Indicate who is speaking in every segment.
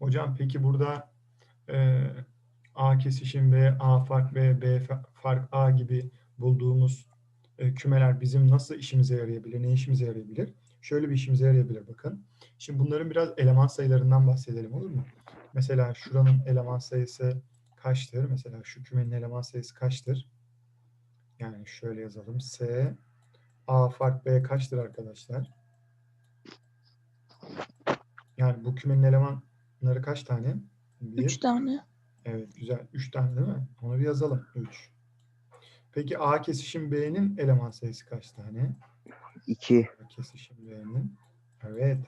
Speaker 1: Hocam peki burada e, A kesişim B, A fark B, B fa- fark A gibi bulduğumuz e, kümeler bizim nasıl işimize yarayabilir, ne işimize yarayabilir? Şöyle bir işimize yarayabilir bakın. Şimdi bunların biraz eleman sayılarından bahsedelim olur mu? Mesela şuranın eleman sayısı kaçtır? Mesela şu kümenin eleman sayısı kaçtır? Yani şöyle yazalım. S A fark B kaçtır arkadaşlar? Yani bu kümenin elemanları kaç tane? Bir.
Speaker 2: 3 tane.
Speaker 1: Evet güzel. 3 tane değil mi? Onu bir yazalım. 3. Peki A kesişim B'nin eleman sayısı kaç tane?
Speaker 3: 2.
Speaker 1: A kesişim B'nin. Evet.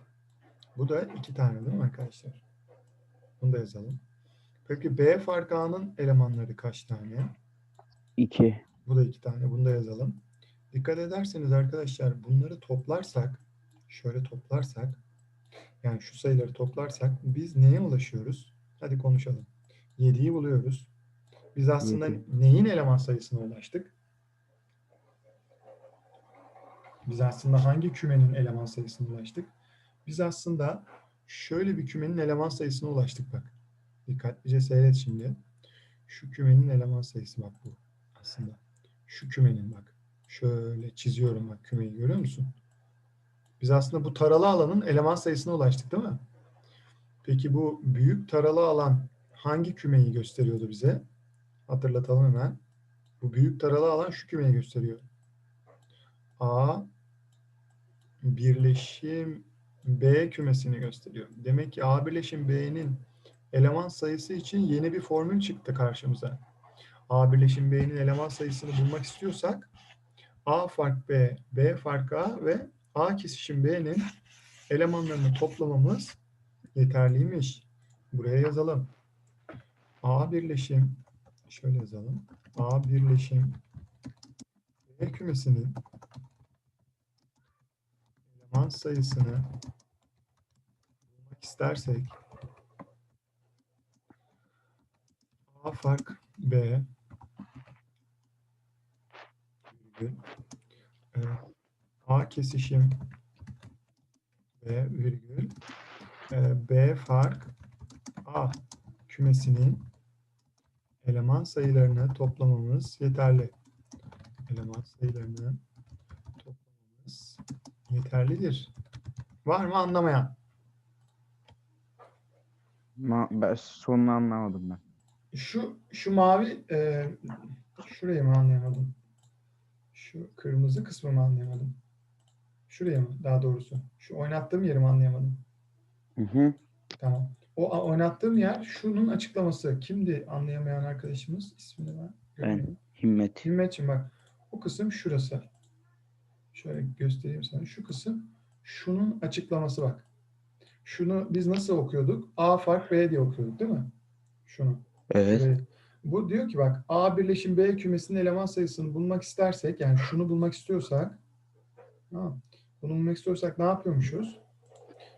Speaker 1: Bu da 2 tane değil mi arkadaşlar? Bunu da yazalım. Peki B fark A'nın elemanları kaç tane?
Speaker 3: 2.
Speaker 1: Bu da 2 tane. Bunu da yazalım. Dikkat ederseniz arkadaşlar bunları toplarsak şöyle toplarsak yani şu sayıları toplarsak biz neye ulaşıyoruz? Hadi konuşalım. 7'yi buluyoruz. Biz aslında neyin eleman sayısına ulaştık? Biz aslında hangi kümenin eleman sayısına ulaştık? Biz aslında şöyle bir kümenin eleman sayısına ulaştık bak. Dikkatlice seyret şimdi. Şu kümenin eleman sayısı bak bu aslında. Şu kümenin bak. Şöyle çiziyorum bak kümeyi görüyor musun? Biz aslında bu taralı alanın eleman sayısına ulaştık değil mi? Peki bu büyük taralı alan hangi kümeyi gösteriyordu bize? Hatırlatalım hemen. Bu büyük taralı alan şu kümeyi gösteriyor. A birleşim B kümesini gösteriyor. Demek ki A birleşim B'nin eleman sayısı için yeni bir formül çıktı karşımıza. A birleşim B'nin eleman sayısını bulmak istiyorsak A fark B, B fark A ve A kesişim B'nin elemanlarını toplamamız yeterliymiş. Buraya yazalım. A birleşim şöyle yazalım. A birleşim B kümesinin eleman sayısını bulmak istersek A fark B A kesişim B virgül e, B fark A kümesinin eleman sayılarını toplamamız yeterli. Eleman sayılarını toplamamız yeterlidir. Var mı anlamayan?
Speaker 3: Ma ben sonunu anlamadım ben.
Speaker 1: Şu şu mavi e, şurayı mı anlayamadım? Şu kırmızı kısmı mı anlayamadım? Şuraya mı daha doğrusu? Şu oynattığım yeri mi anlayamadım?
Speaker 3: Hı hı.
Speaker 1: Tamam. O oynattığım yer şunun açıklaması. Kimdi anlayamayan arkadaşımız? İsmini ben
Speaker 3: Ben. Himmet.
Speaker 1: Himmetciğim bak. O kısım şurası. Şöyle göstereyim sana. Şu kısım şunun açıklaması bak. Şunu biz nasıl okuyorduk? A fark B diye okuyorduk değil mi? Şunu.
Speaker 3: Evet.
Speaker 1: Evet. Bu diyor ki bak A birleşim B kümesinin eleman sayısını bulmak istersek yani şunu bulmak istiyorsak tamam, bunu bulmak istiyorsak ne yapıyormuşuz?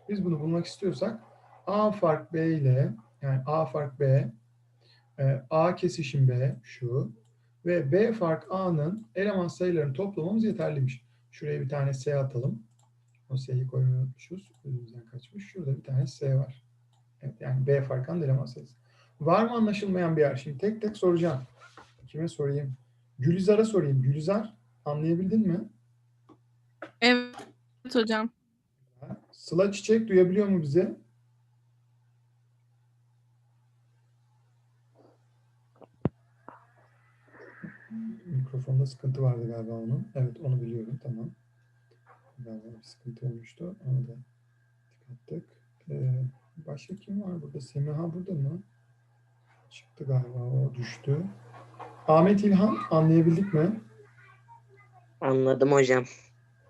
Speaker 1: Biz bunu bulmak istiyorsak A fark B ile yani A fark B e, A kesişim B şu ve B fark A'nın eleman sayılarını toplamamız yeterliymiş. Şuraya bir tane S atalım. O S'yi koymayı unutmuşuz. Kaçmış. Şurada bir tane S var. Evet, yani B fark A'nın eleman sayısı. Var mı anlaşılmayan bir yer? Şimdi tek tek soracağım. Kime sorayım? Gülizar'a sorayım. Gülizar anlayabildin mi?
Speaker 2: Evet hocam.
Speaker 1: Sıla Çiçek duyabiliyor mu bizi? Mikrofonda sıkıntı vardı galiba onun. Evet onu biliyorum tamam. Galiba bir sıkıntı olmuştu. Onu da tıkattık. Ee, başka kim var burada? Semiha burada mı? Çıktı galiba o düştü. Ahmet İlhan anlayabildik mi?
Speaker 4: Anladım hocam.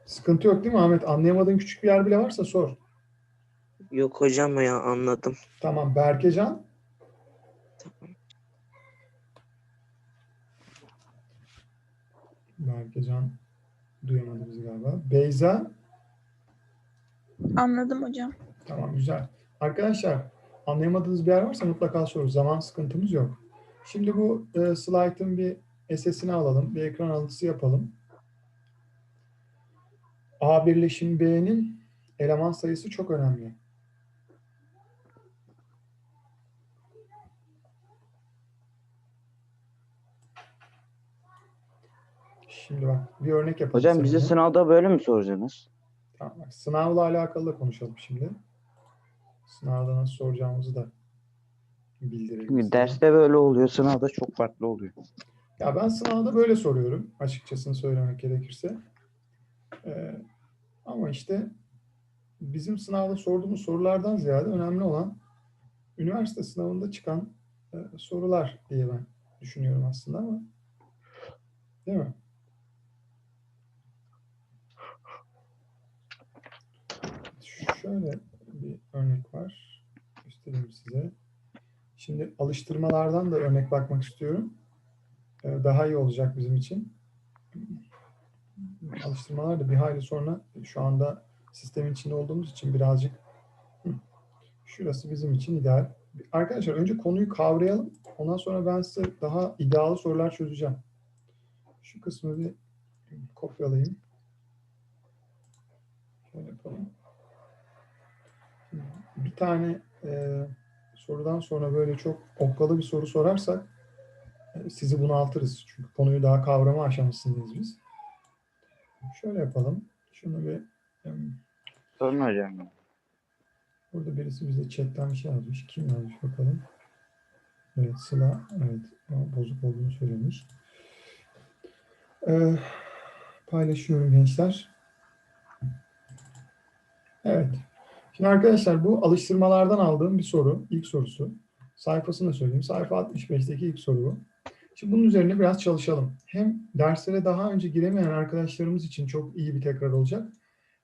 Speaker 1: Sıkıntı yok değil mi Ahmet? Anlayamadığın küçük bir yer bile varsa sor.
Speaker 4: Yok hocam ya anladım.
Speaker 1: Tamam Berkecan. Berkecan duyamadı bizi galiba. Beyza.
Speaker 2: Anladım hocam.
Speaker 1: Tamam güzel. Arkadaşlar anlayamadığınız bir yer varsa mutlaka sorun. Zaman sıkıntımız yok. Şimdi bu e, slaytın bir SS'ini alalım. Bir ekran alıntısı yapalım. A birleşim B'nin eleman sayısı çok önemli. Şimdi bak bir örnek yapalım.
Speaker 3: Hocam bize
Speaker 1: seninle.
Speaker 3: sınavda böyle mi soracaksınız?
Speaker 1: Tamam, bak, sınavla alakalı da konuşalım şimdi. Sınavda nasıl soracağımızı da bildirelim.
Speaker 3: Çünkü derste böyle oluyor, sınavda çok farklı oluyor.
Speaker 1: Ya ben sınavda böyle soruyorum açıkçası söylemek gerekirse. Ee, ama işte bizim sınavda sorduğumuz sorulardan ziyade önemli olan üniversite sınavında çıkan e, sorular diye ben düşünüyorum aslında ama değil mi? Şöyle bir örnek var. Göstereyim size. Şimdi alıştırmalardan da örnek bakmak istiyorum e, daha iyi olacak bizim için. Alıştırmalar da bir hayli sonra şu anda sistemin içinde olduğumuz için birazcık Hı. şurası bizim için ideal. Arkadaşlar önce konuyu kavrayalım. Ondan sonra ben size daha iddialı sorular çözeceğim. Şu kısmı bir kopyalayayım. Şöyle yapalım. Bir tane e, sorudan sonra böyle çok okkalı bir soru sorarsak e, sizi bunaltırız. Çünkü konuyu daha kavrama aşamasındayız biz. Şöyle yapalım. Şunu bir em,
Speaker 3: Sorun hocam.
Speaker 1: burada birisi bize chatten bir şey yazmış. Kim yazmış bakalım. Evet Sıla. Evet. o Bozuk olduğunu söylemiş. Ee, paylaşıyorum gençler. Evet. Şimdi arkadaşlar bu alıştırmalardan aldığım bir soru. ilk sorusu. Sayfasını söyleyeyim. Sayfa 65'teki ilk soru bu. Şimdi bunun üzerine biraz çalışalım. Hem derslere daha önce giremeyen arkadaşlarımız için çok iyi bir tekrar olacak.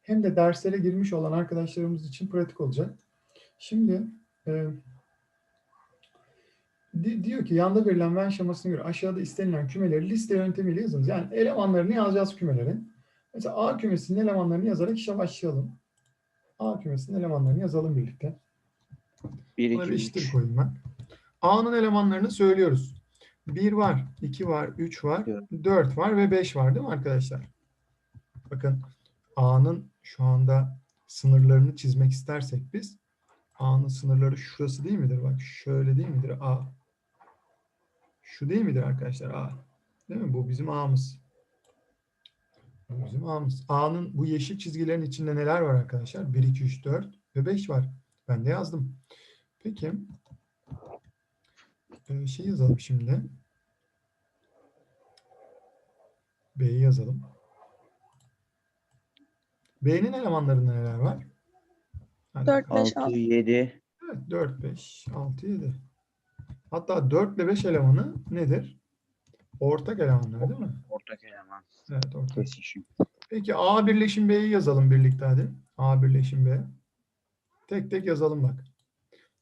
Speaker 1: Hem de derslere girmiş olan arkadaşlarımız için pratik olacak. Şimdi e, di- diyor ki yanda verilen Venn şemasına göre aşağıda istenilen kümeleri liste yöntemiyle yazınız. Yani elemanlarını yazacağız kümelerin. Mesela A kümesinin elemanlarını yazarak işe başlayalım. A kümesinin elemanlarını yazalım birlikte.
Speaker 3: 1,
Speaker 1: Bunları
Speaker 3: 2,
Speaker 1: eşittir
Speaker 3: 3.
Speaker 1: koyayım ben. A'nın elemanlarını söylüyoruz. 1 var, 2 var, 3 var,
Speaker 3: Dört.
Speaker 1: 4 var ve 5 var değil mi arkadaşlar? Bakın A'nın şu anda sınırlarını çizmek istersek biz A'nın sınırları şurası değil midir? Bak şöyle değil midir A? Şu değil midir arkadaşlar A? Değil mi? Bu bizim A'mız. Bu bizim A'mız. A'nın bu yeşil çizgilerin içinde neler var arkadaşlar? 1, 2, 3, 4 ve 5 var. Ben de yazdım. Peki. Ee, şey yazalım şimdi. B'yi yazalım. B'nin elemanlarında neler var? Hadi
Speaker 2: Dört,
Speaker 1: bakalım.
Speaker 2: beş,
Speaker 3: 6,
Speaker 2: altı.
Speaker 3: 7.
Speaker 1: Evet, 4, 5, 6, 7. Hatta 4 ile 5 elemanı nedir? Ortak elemanlar değil mi?
Speaker 3: Ortak eleman.
Speaker 1: Evet, ortak.
Speaker 3: Kesişim.
Speaker 1: Peki A birleşim B'yi yazalım birlikte hadi. A birleşim B. Tek tek yazalım bak.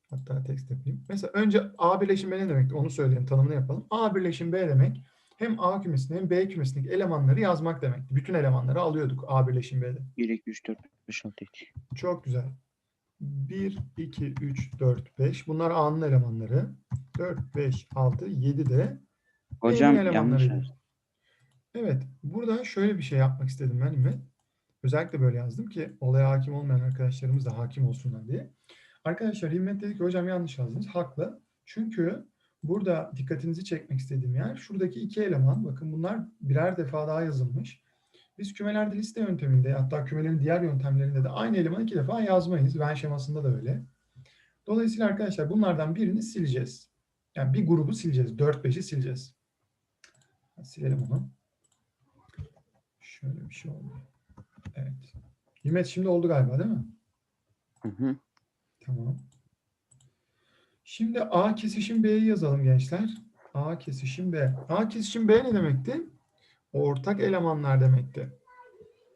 Speaker 1: Hatta tekst yapayım. Mesela önce A birleşim B ne demek? Onu söyleyelim, tanımını yapalım. A birleşim B demek hem A kümesinde hem B kümesindeki elemanları yazmak demek. Bütün elemanları alıyorduk A birleşim B'de.
Speaker 3: 1, 2, 3, 4, 5, 6, 7.
Speaker 1: Çok güzel. 1, 2, 3, 4, 5. Bunlar A'nın elemanları. 4, 5, 6, 7 de
Speaker 3: Hocam yanlış.
Speaker 1: Evet, burada şöyle bir şey yapmak istedim ben İmmet. Özellikle böyle yazdım ki olaya hakim olmayan arkadaşlarımız da hakim olsunlar diye. Arkadaşlar Himmet dedi ki hocam yanlış yazdınız. Haklı. Çünkü burada dikkatinizi çekmek istediğim yer şuradaki iki eleman. Bakın bunlar birer defa daha yazılmış. Biz kümelerde liste yönteminde hatta kümelerin diğer yöntemlerinde de aynı elemanı iki defa yazmayız. Venn şemasında da öyle. Dolayısıyla arkadaşlar bunlardan birini sileceğiz. Yani bir grubu sileceğiz. 4-5'i sileceğiz. Silelim onu. Şöyle bir şey oldu. Evet. Himmet şimdi oldu galiba değil mi?
Speaker 3: Hı hı.
Speaker 1: Tamam. Şimdi A kesişim B'yi yazalım gençler. A kesişim B. A kesişim B ne demekti? Ortak elemanlar demekti.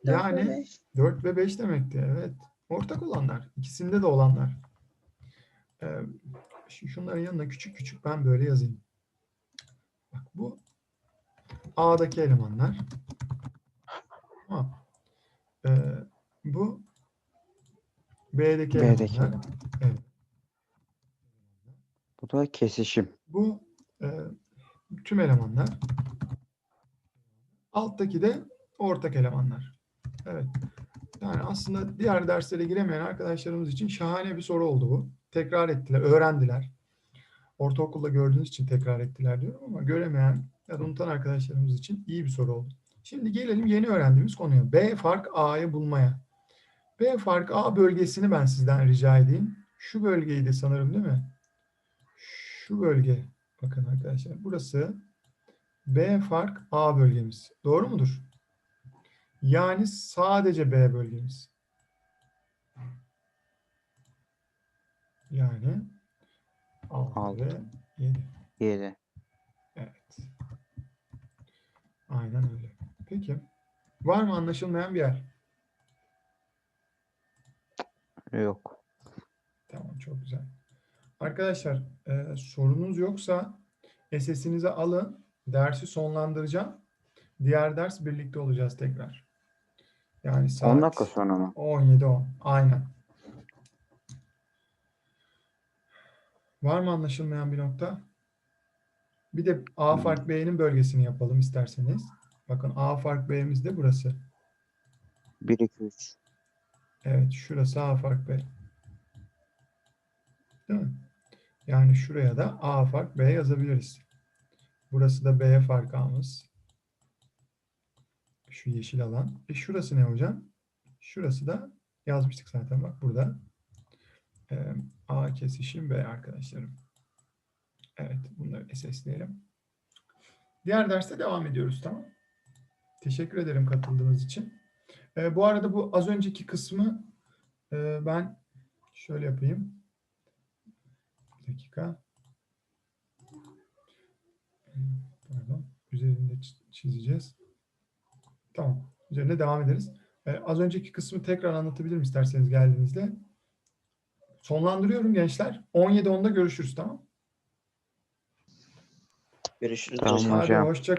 Speaker 2: Ve
Speaker 1: Yani
Speaker 2: beş.
Speaker 1: 4 ve 5 demekti. Evet. Ortak olanlar. İkisinde de olanlar. Ee, şu- şunların yanına küçük küçük ben böyle yazayım. Bak bu A'daki elemanlar. Tamam. Ee, bu B'deki,
Speaker 3: B'deki
Speaker 1: elemanlar.
Speaker 3: eleman.
Speaker 1: Evet.
Speaker 3: Bu da kesişim.
Speaker 1: Bu e, tüm elemanlar. Alttaki de ortak elemanlar. Evet. Yani aslında diğer derslere giremeyen arkadaşlarımız için şahane bir soru oldu bu. Tekrar ettiler, öğrendiler. ortaokulda gördüğünüz için tekrar ettiler diyorum ama göremeyen ya da unutan arkadaşlarımız için iyi bir soru oldu. Şimdi gelelim yeni öğrendiğimiz konuya. B fark A'yı bulmaya. B fark A bölgesini ben sizden rica edeyim. Şu bölgeyi de sanırım değil mi? Şu bölge. Bakın arkadaşlar burası B fark A bölgemiz. Doğru mudur? Yani sadece B bölgemiz. Yani 6
Speaker 3: Altı.
Speaker 1: ve 7.
Speaker 3: 7.
Speaker 1: Evet. Aynen öyle. Peki. Var mı anlaşılmayan bir yer?
Speaker 3: Yok.
Speaker 1: Tamam çok güzel. Arkadaşlar e, sorunuz yoksa SS'inizi alın. Dersi sonlandıracağım. Diğer ders birlikte olacağız tekrar. Yani
Speaker 3: 10
Speaker 1: saat
Speaker 3: dakika sonra mı?
Speaker 1: 17-10. Aynen. Var mı anlaşılmayan bir nokta? Bir de A fark B'nin bölgesini yapalım isterseniz. Bakın A fark B'miz de burası.
Speaker 3: 1, 2, 3.
Speaker 1: Evet, şurası A fark B. Değil mi? Yani şuraya da A fark B yazabiliriz. Burası da B fark A'mız. Şu yeşil alan. E şurası ne hocam? Şurası da yazmıştık zaten bak burada. Ee, A kesişim B arkadaşlarım. Evet, bunları SS'leyelim. Diğer derste devam ediyoruz, tamam? Teşekkür ederim katıldığınız için. Ee, bu arada bu az önceki kısmı e, ben şöyle yapayım. Bir dakika. Pardon. Üzerinde çi- çizeceğiz. Tamam. Üzerine devam ederiz. Ee, az önceki kısmı tekrar anlatabilirim isterseniz geldiğinizde. Sonlandırıyorum gençler. 17.10'da görüşürüz tamam?
Speaker 4: Görüşürüz
Speaker 3: Tamam
Speaker 4: hocam.
Speaker 1: Hadi
Speaker 3: hocam.
Speaker 1: hoşça